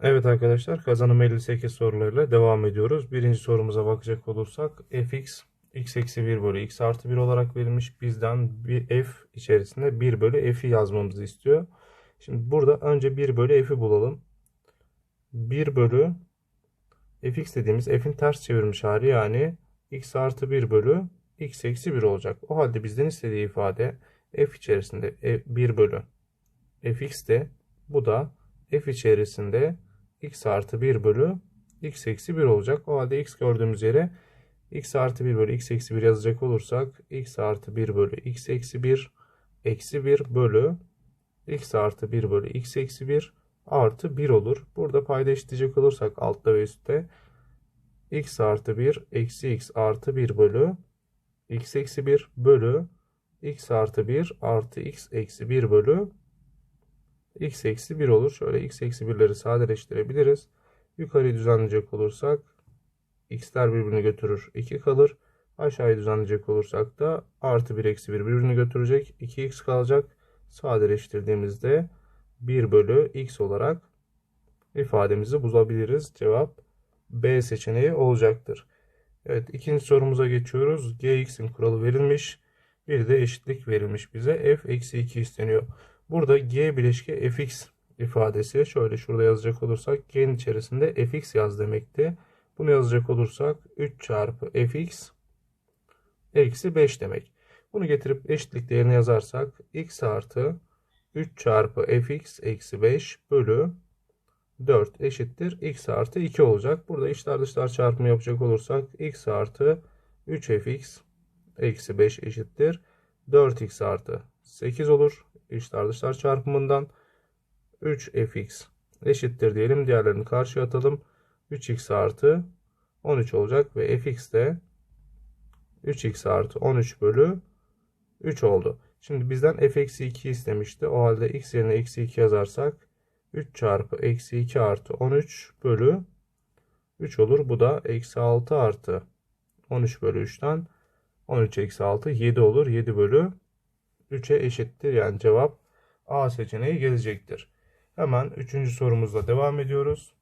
Evet arkadaşlar kazanım 58 sorularıyla devam ediyoruz. Birinci sorumuza bakacak olursak fx x eksi 1 bölü x artı 1 olarak verilmiş. Bizden bir f içerisinde 1 bölü f'i yazmamızı istiyor. Şimdi burada önce 1 bölü f'i bulalım. 1 bölü fx dediğimiz f'in ters çevirmiş hali yani x artı 1 bölü x eksi 1 olacak. O halde bizden istediği ifade f içerisinde 1 bölü fx de bu da f içerisinde x artı 1 bölü x eksi 1 olacak. O halde x gördüğümüz yere x artı 1 bölü x eksi 1 yazacak olursak x artı 1 bölü x eksi 1 eksi 1 bölü x artı 1 bölü x eksi 1 artı 1 olur. Burada payda eşitleyecek olursak altta ve üstte x artı 1 eksi x artı 1 bölü x eksi 1 bölü x artı 1 artı x eksi 1 bölü x eksi 1 olur. Şöyle x eksi 1'leri sadeleştirebiliriz. Yukarıyı düzenleyecek olursak x'ler birbirini götürür 2 kalır. Aşağıyı düzenleyecek olursak da artı 1 eksi 1 birbirini götürecek. 2x kalacak. Sadeleştirdiğimizde 1 bölü x olarak ifademizi bulabiliriz. Cevap B seçeneği olacaktır. Evet ikinci sorumuza geçiyoruz. gx'in kuralı verilmiş. Bir de eşitlik verilmiş bize. f eksi 2 isteniyor. Burada g bileşke fx ifadesi şöyle şurada yazacak olursak g'nin içerisinde fx yaz demekti. Bunu yazacak olursak 3 çarpı fx eksi 5 demek. Bunu getirip eşitlik değerini yazarsak x artı 3 çarpı fx eksi 5 bölü 4 eşittir x artı 2 olacak. Burada içler dışlar çarpımı yapacak olursak x artı 3fx eksi 5 eşittir 4x artı 8 olur. İçler dışlar çarpımından 3fx eşittir diyelim. Diğerlerini karşıya atalım. 3x artı 13 olacak ve fx de 3x artı 13 bölü 3 oldu. Şimdi bizden f eksi 2 istemişti. O halde x yerine eksi 2 yazarsak 3 çarpı eksi 2 artı 13 bölü 3 olur. Bu da eksi 6 artı 13 bölü 3'ten 13 eksi 6 7 olur. 7 bölü 3'e eşittir. Yani cevap A seçeneği gelecektir. Hemen 3. sorumuzla devam ediyoruz.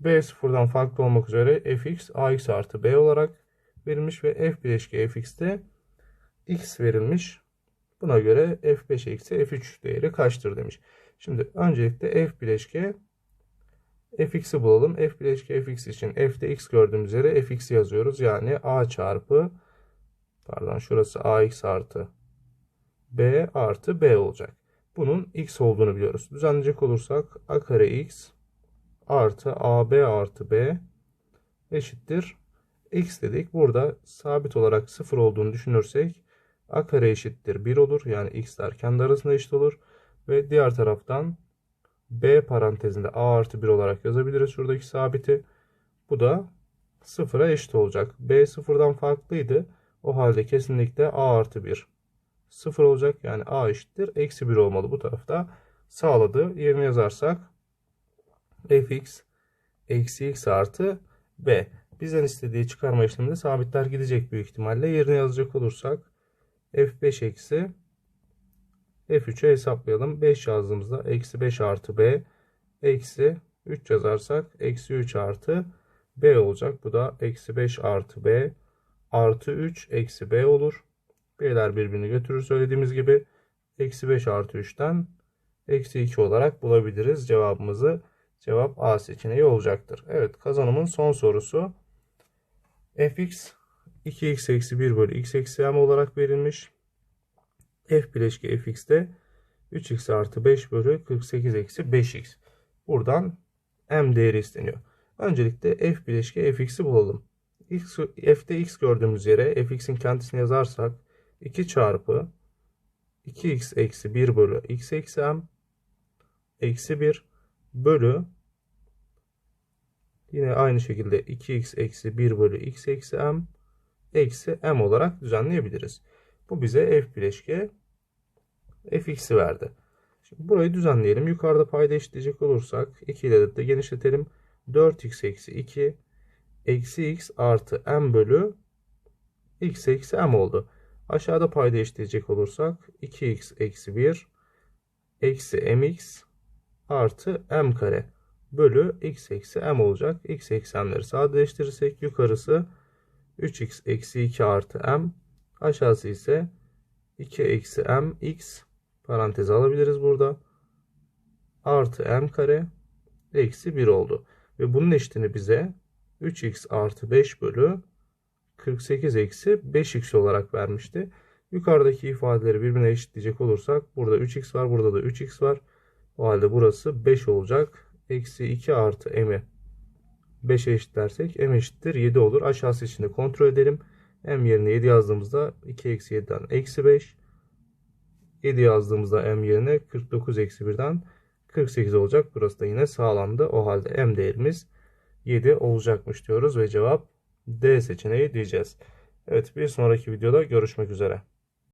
B sıfırdan farklı olmak üzere fx ax artı b olarak verilmiş ve f bileşke fx'te x verilmiş. Buna göre f5 eksi f3 değeri kaçtır demiş. Şimdi öncelikle f bileşke fx'i bulalım. f bileşke fx için f'de x gördüğümüz yere fx'i yazıyoruz. Yani a çarpı pardon şurası ax artı b artı b olacak. Bunun x olduğunu biliyoruz. Düzenleyecek olursak a kare x artı ab artı b eşittir x dedik. Burada sabit olarak 0 olduğunu düşünürsek a kare eşittir 1 olur. Yani x'ler kendi arasında eşit olur. Ve diğer taraftan b parantezinde a artı 1 olarak yazabiliriz şuradaki sabiti. Bu da 0'a eşit olacak. b sıfırdan farklıydı. O halde kesinlikle a artı 1 0 olacak. Yani a eşittir. Eksi 1 olmalı bu tarafta. Sağladı. Yerine yazarsak fx eksi x artı b. Bizden istediği çıkarma işleminde sabitler gidecek büyük ihtimalle. Yerine yazacak olursak f5 eksi f3'e hesaplayalım. 5 yazdığımızda eksi 5 artı b eksi 3 yazarsak eksi 3 artı b olacak. Bu da eksi 5 artı b artı 3 eksi b olur. B'ler birbirini götürür söylediğimiz gibi. Eksi 5 artı 3'ten eksi 2 olarak bulabiliriz cevabımızı. Cevap A seçeneği olacaktır. Evet kazanımın son sorusu. fx 2x eksi 1 bölü x eksi m olarak verilmiş. f bileşki fx'te 3x artı 5 bölü 48 eksi 5x. Buradan m değeri isteniyor. Öncelikle f bileşki fx'i bulalım. X, f'de x gördüğümüz yere fx'in kendisini yazarsak 2 çarpı 2x eksi 1 bölü x eksi m eksi 1 bölü yine aynı şekilde 2x eksi 1 bölü x eksi m eksi m olarak düzenleyebiliriz. Bu bize f bileşke fx'i verdi. Şimdi burayı düzenleyelim. Yukarıda payda eşitleyecek olursak 2 ile de genişletelim. 4x eksi 2 eksi x artı m bölü x eksi m oldu. Aşağıda payda eşitleyecek olursak 2x eksi 1 eksi mx artı m kare bölü x eksi m olacak. x eksi m'leri sadeleştirirsek yukarısı 3x eksi 2 artı m aşağısı ise 2 eksi m x paranteze alabiliriz burada. Artı m kare eksi 1 oldu. Ve bunun eşitini bize 3x artı 5 bölü 48 eksi 5x olarak vermişti. Yukarıdaki ifadeleri birbirine eşitleyecek olursak burada 3x var burada da 3x var. O halde burası 5 olacak. Eksi 2 artı m'i 5'e eşitlersek m eşittir 7 olur. Aşağısı için de kontrol edelim. m yerine 7 yazdığımızda 2 eksi 7'den eksi 5. 7 yazdığımızda m yerine 49 eksi 1'den 48 olacak. Burası da yine sağlamdı. O halde m değerimiz 7 olacakmış diyoruz ve cevap D seçeneği diyeceğiz. Evet bir sonraki videoda görüşmek üzere.